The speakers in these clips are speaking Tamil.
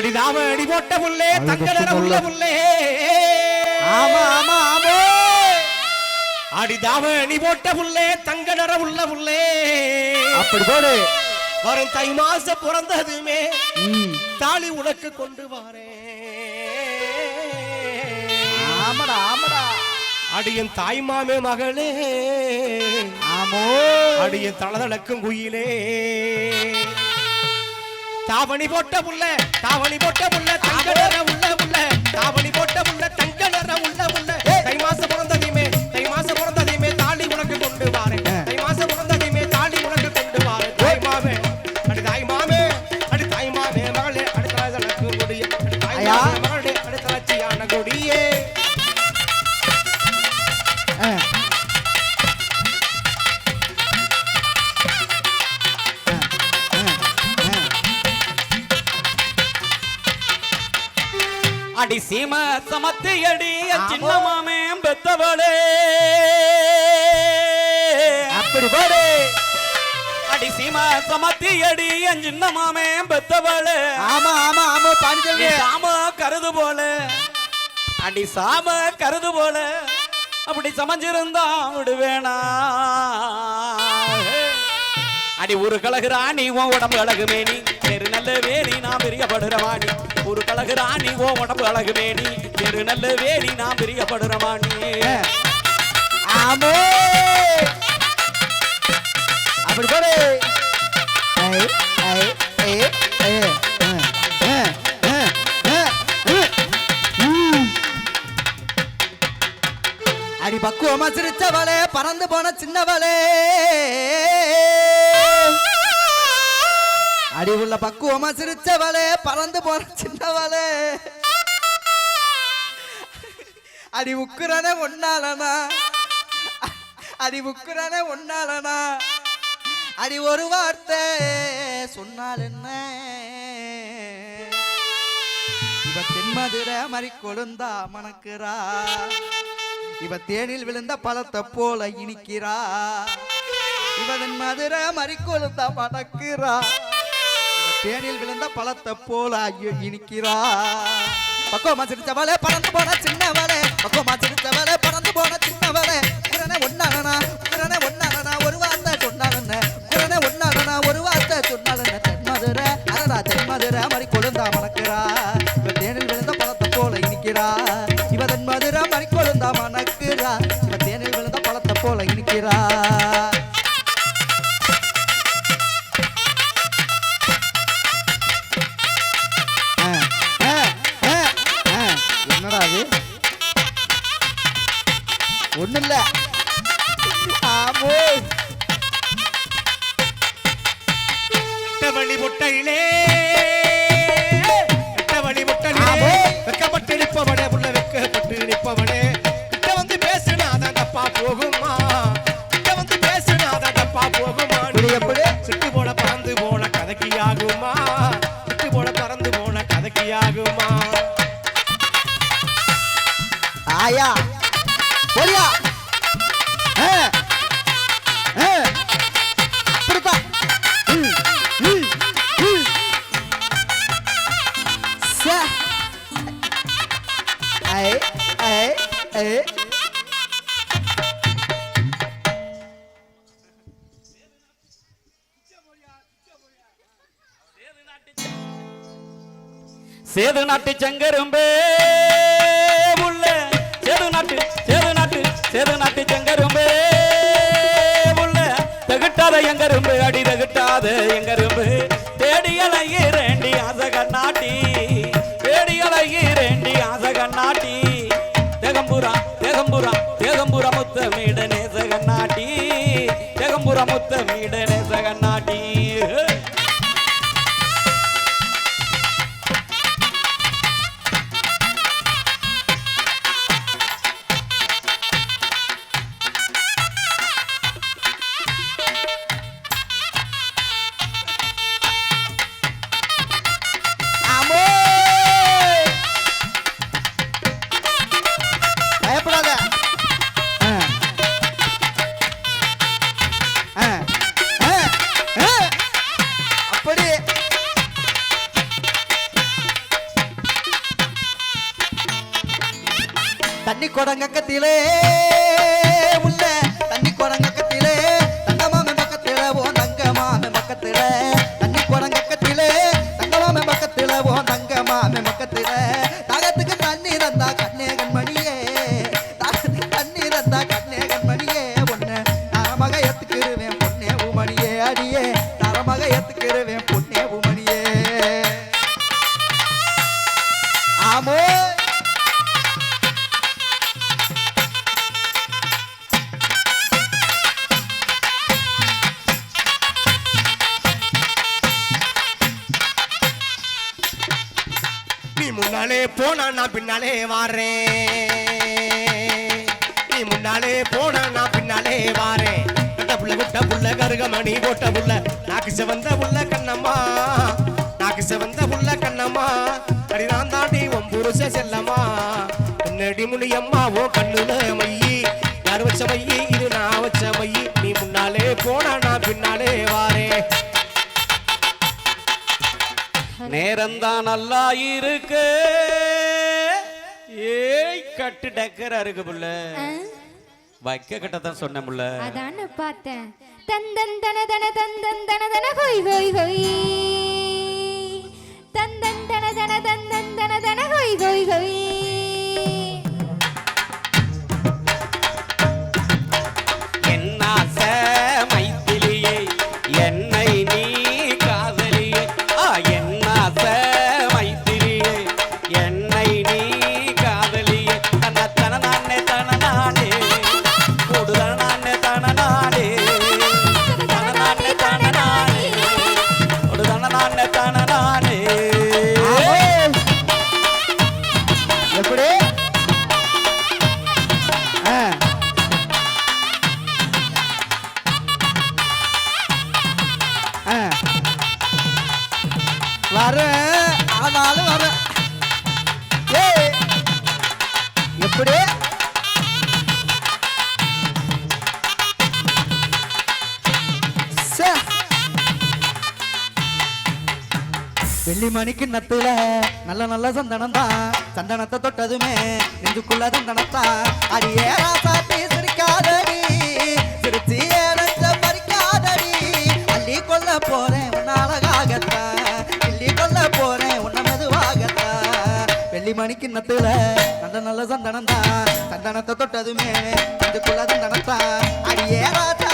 அடிதாவ அடி போட்ட புள்ளே தங்கடர உள்ள புள்ளே ஆமா ஆமா ஆமா. அடிதாவ அணி போட்ட புள்ளே தங்கடர உள்ள புள்ளே அப்படி போடு. வரும் தை மாச பிறந்ததுமே. தாலி உனக்கு கொண்டு வாரேன் ஆமாடா ஆமாடா. அடியன் தாய்மாமே மகளே. ஆமோ. அடியன் தளதளக்கும் குயிலே. தாவணி போட்ட புள்ள தாவணி போட்ட புள்ள தங்க நிற உள்ள உள்ள தாவணி போட்ட புள்ள தங்க நிற உள்ள உள்ள அடி சீம சமத்தி அடி சின்ன மாமே பெத்தவளே. அப்படி போடு அடி சீம சமத்தி அடி சின்ன மாமே பெத்தவளே. ஆமா ஆமா ஆமா நீ பாண்டிச்செல்வி சாம கருது போல. அடி சாம கருது போல. அப்படி சமைஞ்சிருந்தா விடுவேனா. அடி ஒரு கழகு ராணி உன் உடம்பு அழகு மேனி பெரு நல்ல வேணி நான் பிரியப்படுற வாணி ஒரு கழகு ராணி ஓ உடம்பு அழகு வேணி பெரு நல்ல வேணி நான் பிரியப்படுற நீ ஆமோ. அப்படி போடு. அடி பக்குவமா சிரிச்சவளே பறந்து போன சின்னவளே. அடி உள்ள பக்குவமா சிரிச்சவளே பறந்து போன சின்னவளே அடி உக்குறானே ஒன்னாலனா அடி உக்குறானே ஒன்னாலனா அடி ஒரு வார்த்தை சொன்னால் என்ன? இவ தென்மதுரை மறி கொழுந்தா மணக்குறா. இவ தேனில் விழுந்த பழத்தை போல இனிக்கிறா. இவன் மதுரை மறி கொழுந்தா மணக்குறா. தேனில் விழுந்த பழத்தை போல ஐயோ இனிக்கிறா பக்குவமா சிரிச்சவளே பறந்து போன சின்னவளே. பக்குவமா சிரிச்சவளே பறந்து போன சின்னவளே. குரனை ஒன்னாடனா குரனை ஒன்னாடனா ஒரு வார்த்தை சொன்னாலுன்னு? குரனை ஒன்னாடனா ஒரு வார்த்தை சொன்னாலுன்னு? தென்மதுரை அரடா தென்மதுரை மறி கொழுந்தாமா ஆகுமா சிட்டு போல பறந்து போன கதைக்கு ஆகுமா? ஆயா. நாட்டு செங்கரும்பே உள்ள சேது நாட்டு சேது நாட்டு சேது நாட்டு செங்கரும்பே உள்ள தகுட்டாத எங்கரும்பு அடி தகுட்டாத எங்க நான் பின்னாலே வாரேன் நீ முன்னாலே போன நான் பின்னாலே வாரேன் கட்ட புள்ள குட்ட புள்ள கருகமணி போட்ட புள்ள. நாக்கு செவந்த புள்ள கண்ணம்மா. நாக்கு செவந்த புள்ள கண்ணம்மா. அடி நான் தாண்டி உன் புருஷ செல்லம்மா. என்னடி முனியம்மா ஓ கண்ணுல மையி. யார் வச்ச மையி? இது நான் வச்ச மையி. நீ முன்னாலே போன நான் பின்னாலே வாரேன் நேரம்தான் நல்லா இருக்கு. ஏய் கட்டு டக்கரா இருக்கு புள்ள. வைக்க கட்டத்தான் சொன்ன புள்ள. அதான பார்த்தேன். தந்தன் தன தன தந்தன் தன தன ஹொய் ஹொய் ஹொய். தந்தன் தன தன தந்தன் தன தன ஹொய் ஹொய் ஹொய். வெள்ளி மணிக்கு நத்துல நல்ல நல்ல சந்தனம் தான். சந்தனத்தை தொட்டதுமே நெஞ்சுக்குள்ள சந்தனத்தான் ஏறா ராசாத்தி சிரிக்காதடி சிரிச்சி ஏறச்ச மறிக்காதடி. அள்ளி கொள்ள போறேன் உன்ன அழகாகத்தான். அள்ளி கொள்ள போறேன் உன்ன மெதுவாகத்தான். வெள்ளி மணிக்கு நத்துல நல்ல நல்ல சந்தனம் தான். சந்தனத்தை தொட்டதுமே நெஞ்சுக்குள்ள சந்தனத்தா அடியே ராசாத்தி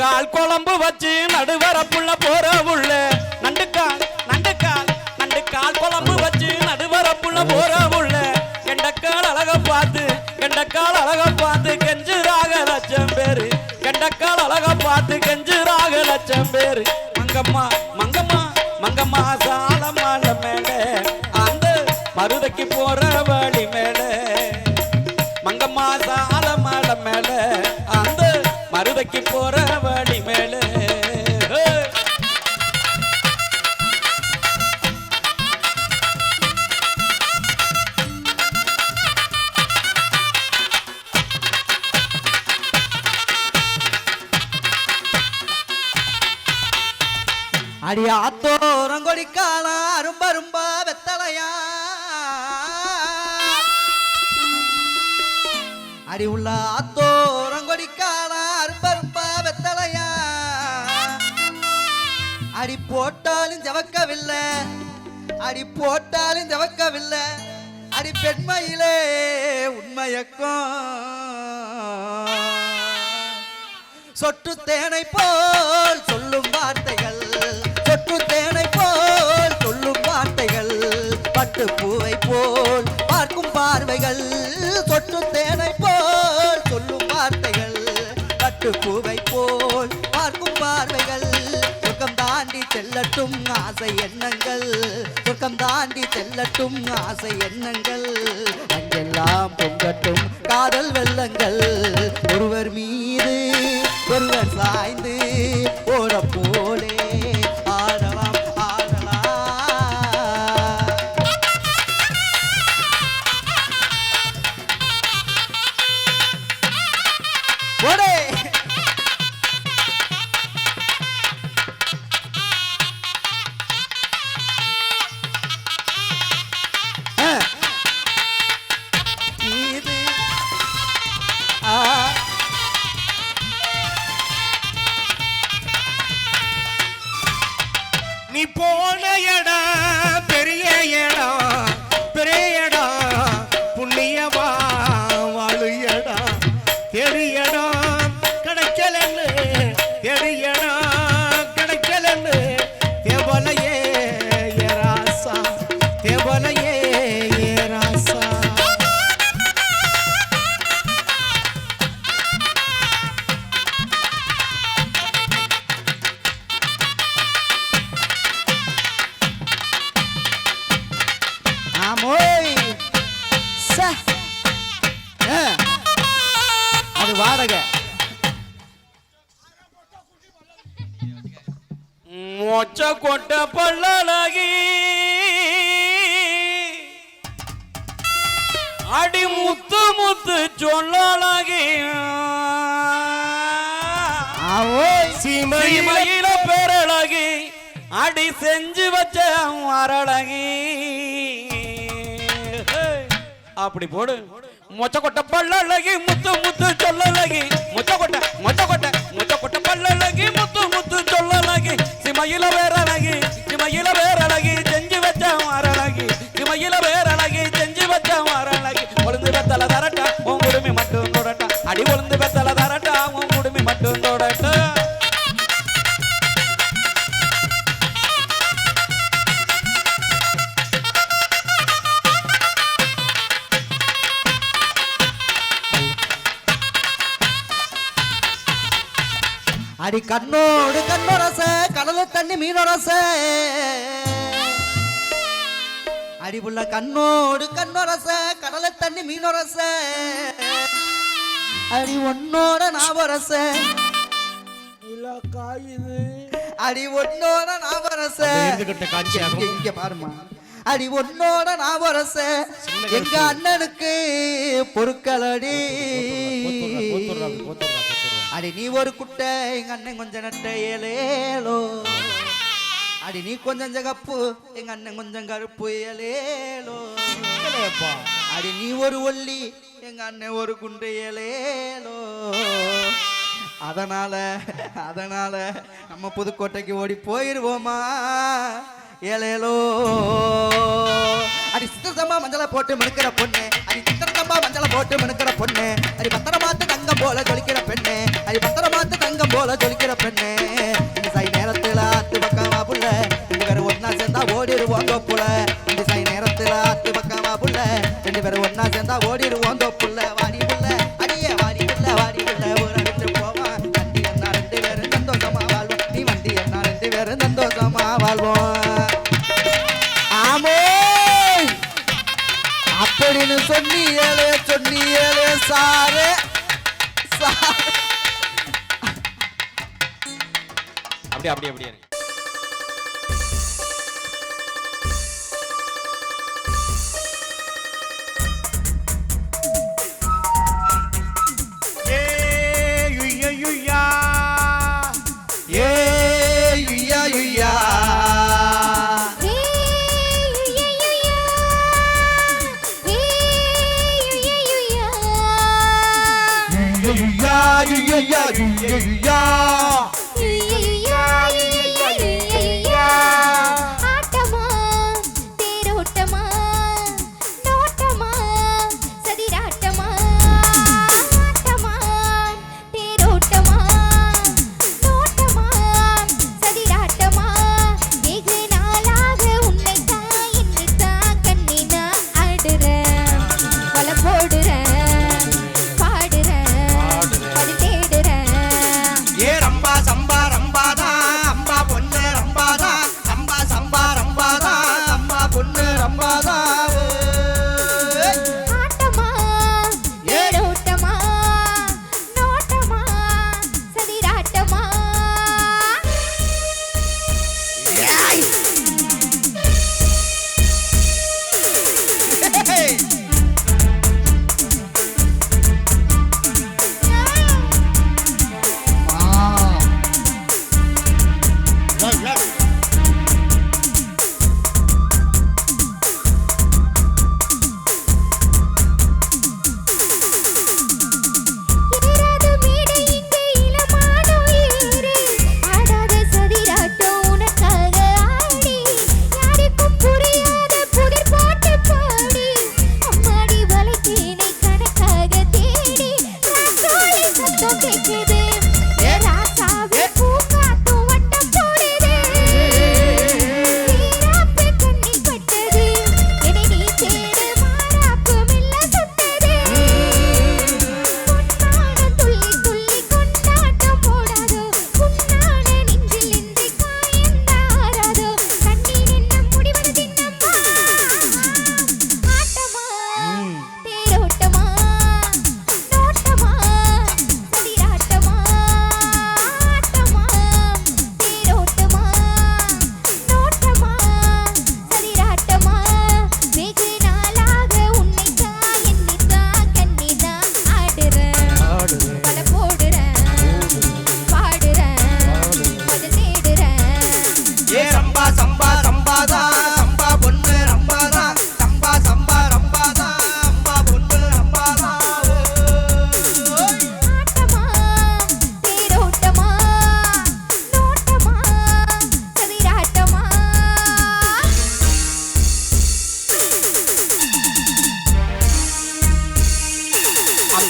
கால் குழம்பு வச்சு நடுவரப்புள்ள போற உள்ள. நண்டுக்கால் நண்டுக்கால் நண்டு கால் நண்டு கால் குழம்பு வச்சு நடுவர புள்ள போற உள்ள. கெண்டக்கால் அழக பார்த்து கெண்டக்கால் அழக பார்த்து கெஞ்சுராக லட்சம் பேரு. கெண்டக்கால் அழக பார்த்து கெஞ்சுராக லட்சம் பேரு. மங்கம்மா மங்கம்மா மங்கம்மா சாலமால மேல. அந்த மருதைக்கு போற போட்டாலும் ஜவக்கவில்லை. அடி போட்டாலும் ஜவக்கவில்லை. அடி பெண்மையிலே உண்மையக்கம். சொட்டு தேனை போல் சொல்லும் வார்த்தைகள். சொட்டு தேனை போல் சொல்லும் வார்த்தைகள். பட்டு பூவை போல் பார்க்கும் பார்வைகள். சொட்டு தேனை போல் சொல்லும் வார்த்தைகள். பட்டு பூவை போல் செல்லட்டும் ஆசை எண்ணங்கள். சொர்க்கம் தாண்டி செல்லட்டும் ஆசை எண்ணங்கள். அங்கெல்லாம் பொங்கட்டும் காதல் வெள்ளங்கள். ஒருவர் மீது ஒருவர் சாய்ந்து ஓட போலே. நீ போன இடம் அது வாடகை. மொச்ச கொட்ட பள்ளலகி அடி முத்து முத்து சொல்லலகி. சீமையில. பேரழகி அடி செஞ்சு வச்ச அரழகி அப்படி போடு. மொச்ச கொட்ட பள்ளழகி முத்து முத்து சொல்லலகி மொச்ச கொட்ட மொச்ச கொட்ட மொச்ச கொட்ட பள்ளழகி மீனொரச. அடிபுள்ள கண்ணோடு கண்ணொரச கடல தண்ணி மீனொரச. அடி ஒன்னோட நாவரச. அடி ஒன்னோட நாவரச. இங்க- பாருமா அடி ஒன்னோட நாவரச. எங்க அண்ணனுக்கு பொறுக்கலடி. அடி நீ ஒரு குட்டை எங்க அண்ணன் கொஞ்சம் நட்ட ஏலேலோ அடி நீ கொஞ்சம் ஜகப்பு எங்க அண்ணன் கொஞ்சம் கருப்பு ஏலேலோ அடி நீ ஒரு ஒல்லி எங்க அண்ணன் ஒரு குண்டு ஏலேலோ அதனால அதனால நம்ம புதுக்கோட்டைக்கு ஓடி போயிருவோமா? ஏலேலோ அடி சித்திரத்தம்மா மஞ்சளை போட்டு மினுக்கிற பொண்ணு. அடி சித்திரத்தம்மா மஞ்சளை போட்டு மினுக்கிற பொண்ணு. அடி பத்திரமாத்து தங்கம் போல ஜொலிக்கிற பெண்ணு. அடி பத்திரமாத்து தங்கம் போல ஜொலிக்கிற பெண்ணு. சேர்ந்தா ஓடிடுவோம் தோப்புல திசை சை நேரத்துல ஆத்து பக்கமா புள்ள. ரெண்டு பேரும் ஒன்னா சேர்ந்தா ஓடிடுவோம் தோப்புல வாடி புள்ள அடியே வாடி புள்ள வாடி புள்ள. ஒரு அடிச்சு போவான் வண்டி என்ன ரெண்டு பேரும் சந்தோஷமா வாழ்வோம். நீ வண்டி என்ன ரெண்டு பேரும் சந்தோஷமா வாழ்வோம். ஆமோ! அப்படின்னு சொன்னியலே சொன்னியலே சாரு. சாரு. அப்படியே அப்படியே அப்படியே. 呀咿呀咿呀。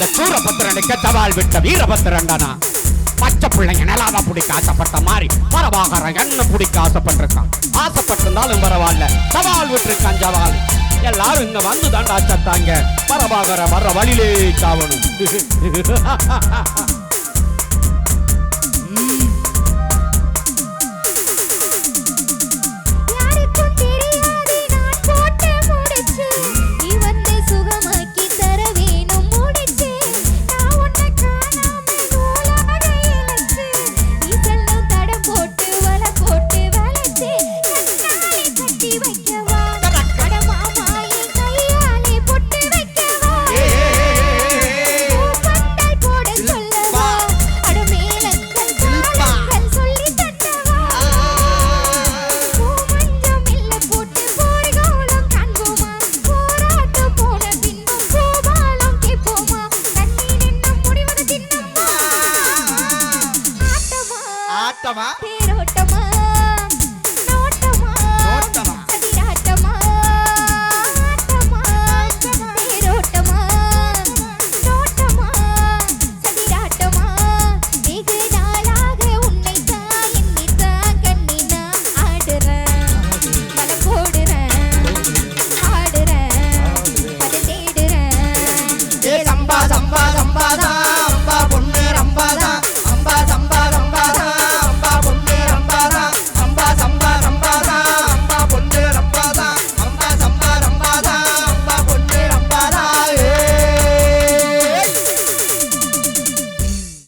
இந்த சூரபத்திரனுக்கு கெட்டவாள் விட்ட வீரபத்திரன் தானா பச்சை பிள்ளைங்க நிலாத பிடிக்க ஆசைப்பட்ட மாதிரி பரவாகர என்ன பிடிக்க ஆசைப்பட்டிருக்கான். ஆசைப்பட்டிருந்தாலும் பரவாயில்ல. சவால் விட்டுருக்கான் ஜவால். எல்லாரும் இங்க வந்து தாண்டா சத்தாங்க. பரவாகர வர்ற வழியிலே சாவணும்